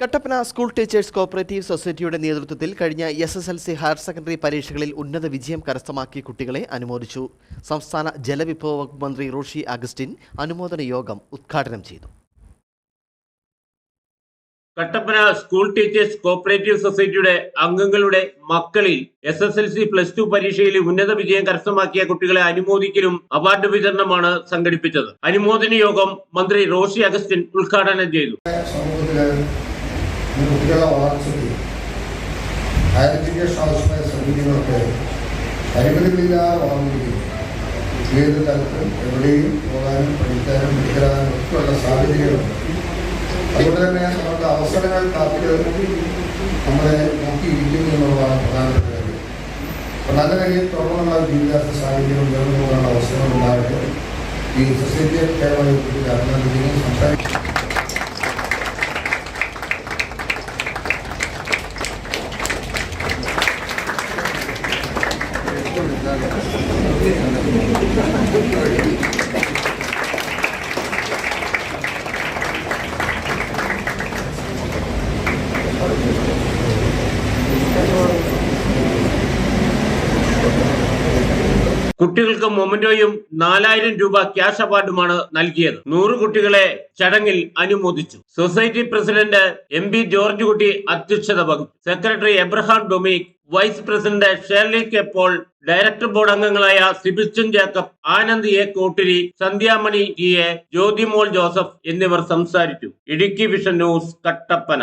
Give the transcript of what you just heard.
Kattappana school teachers cooperative സൊസൈറ്റിയുടെ നേതൃത്വത്തിൽ കഴിഞ്ഞ S S L C higher secondary പരീക്ഷകളിൽ ഉന്നത വിജയം കരസ്ഥമാക്കിയ കുട്ടികളെ അനുമോദിച്ചു. സംസ്ഥാന ജലവിഭവ വകുപ്പ് മന്ത്രി റോഷി അഗസ്റ്റിൻ അനുമോദന യോഗം ഉദ്ഘാടനം ചെയ്തു. കട്ടപ്പന സ്കൂൾ ടീച്ചേഴ്സ് കോപ്പറേറ്റീവ് സൊസൈറ്റിയുടെ അംഗങ്ങളുടെ മക്കളിൽ S S L C plus two പരീക്ഷയിൽ ഉന്നത വിജയം കരസ്ഥമാക്കിയ കുട്ടികളെ അനുമോദിക്കലും അവാർഡ് വിതരണമാണ് സംഘടിപ്പിച്ചത്. അനുമോദന യോഗം മന്ത്രി റോഷി അഗസ്റ്റിൻ ഉദ്ഘാടനം ചെയ്തു. ഈ കുട്ടികളുടെ വളർച്ചയ്ക്ക് ഹയർ എഡ്യൂക്കേഷൻ ആവശ്യമായ സൗകര്യങ്ങളൊക്കെ പരിമിതികളില്ലാതെ വളർന്നിരിക്കുന്നു. ഏത് തലത്തിലും എവിടെയും പോകാനും പഠിക്കാനും പഠിക്കാനും ഒക്കെയുള്ള സാഹചര്യങ്ങളുണ്ട് അതുകൊണ്ട് തന്നെ നമ്മുടെ അവസരങ്ങൾ കാത്ത് നമ്മളെ നോക്കിയിരിക്കുന്നു എന്നുള്ളതാണ് പ്രധാനപ്പെട്ട കാര്യം. അപ്പോൾ നല്ല രീതിയിൽ തുടർന്നുള്ള വിദ്യാഭ്യാസ സാഹചര്യം ഉയർന്നു പോകാനുള്ള അവസരങ്ങൾ ഉണ്ടാകട്ടെ. ഈ സൊസൈറ്റിയെ കേരള അഭിനന്ദിക്കുകയും സംസാരിക്കും കുട്ടികൾക്ക് മൊമന്റോയും നാലായിരം രൂപ ക്യാഷ് അവാർഡുമാണ് നൽകിയത്. നൂറ് കുട്ടികളെ ചടങ്ങിൽ അനുമോദിച്ചു. Society president M P George Kutty അധ്യക്ഷത വഹിച്ചു. Secretary Abraham Dominic vice president Shirley K Paul director board അംഗങ്ങളായ Sebastian Jacob Anand A Kottiri Sandhyamani T A Jyothimol Joseph എന്നിവർ സംസാരിച്ചു. Idukki vision news Kattappana.